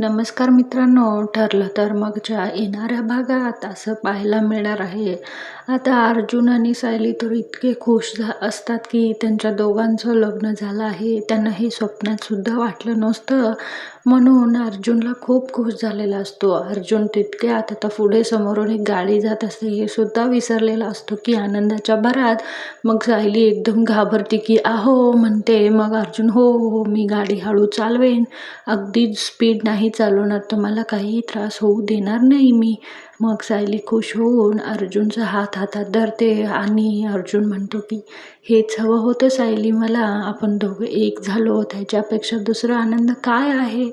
नमस्कार मित्रांनो ठरलं तर मगच्या येणाऱ्या भागात असं पाहायला मिळणार आहे. आता अर्जुन आणि सायली तर इतके खुश झा असतात की त्यांच्या दोघांचं लग्न झालं आहे. त्यांना हे स्वप्नातसुद्धा वाटलं नसतं. म्हणून अर्जुनला खूप खुश झालेला असतो. अर्जुन तितके आता पुढे समोरून एक गाडी जात असते. हे सुद्धा विसरलेला असतो की आनंदाच्या भरात मग सायली एकदम घाबरते की आहो म्हणते. मग अर्जुन हो हो मी गाडी हळू चालवेन. अगदी स्पीड नाही चालवणार तर मला त्रास होऊ देणार नाही मी. मग सायली खुश होऊन अर्जुनचा हात हातात धरते आणि अर्जुन म्हणतो की हेच हवं होतं सायली मला. आपण दोघं एक झालो. त्याच्यापेक्षा दुसरा आनंद काय आहे?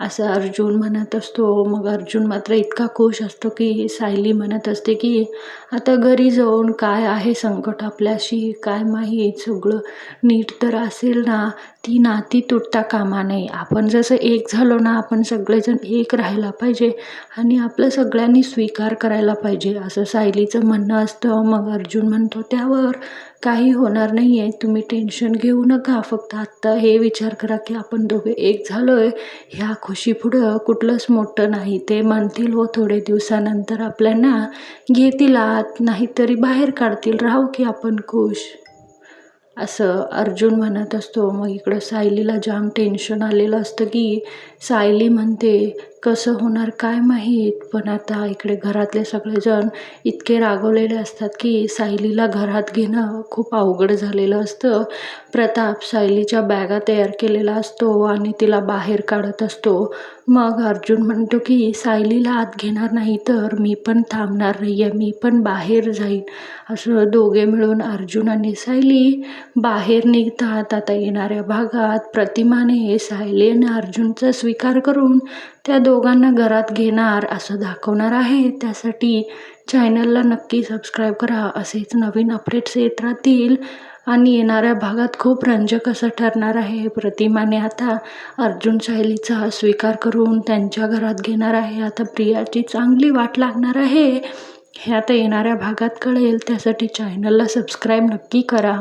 असं अर्जुन म्हणत असतो. मग अर्जुन मात्र इतका खुश असतो की सायली म्हणत असते की आता घरी जाऊन काय आहे संकट आपल्याशी? काय माहीत? सगळं नीट तर असेल ना? ती नाती तुटता कामा नये. आपण जसं एक झालो ना आपण सगळेजण एक राहायला पाहिजे आणि आपलं सगळ्यांनी स्वीकार करायला पाहिजे. असं सायलीचं म्हणणं असतं. मग अर्जुन म्हणतो त्यावर काही होणार नाही आहे तुम्ही टेन्शन घेऊ नका. फक्त आत्ता हे विचार करा की आपण दोघे एक झालो आहे ह्या खुशीपुढं कुठलंच मोठं नाही. ते म्हणतील व थोडे दिवसानंतर आपल्याला घेतील आत. नाहीतरी बाहेर काढतील. राहू की आपण खुश. असं अर्जुन म्हणत असतो. मग इकडं सायलीला जाम टेन्शन आलेलं असतं की सायली म्हणते कसं होणार काय माहीत? पण आता इकडे घरातले सगळेजण इतके रागवलेले असतात की सायलीला घरात घेणं खूप अवघड झालेलं असतं. प्रताप सायलीच्या बॅगा तयार केलेला असतो आणि तिला बाहेर काढत असतो. मग अर्जुन म्हणतो की सायलीला आत घेणार नाही तर मी पण थांबणार नाही आहे मी पण बाहेर जाईन. असं दोघे मिळून अर्जुन आणि सायली बाहेर निघतात. आता येणाऱ्या भागात प्रतिमाने सायली आणि अर्जुनचा स्वीकार करून त्या दो दोघांना घरात घेणार असं दाखवणार आहे. त्यासाठी चॅनलला नक्की सबस्क्राईब करा. असेच नवीन अपडेट्स येत राहतील. आणि येणाऱ्या भागात खूप रंजक असं ठरणार आहे. प्रतिमाने आता अर्जुन सायलीचा स्वीकार करून त्यांच्या घरात घेणार आहे. आता प्रियाची चांगली वाट लागणार आहे. हे आता येणाऱ्या भागात कळेल. त्यासाठी चॅनलला सबस्क्राईब नक्की करा.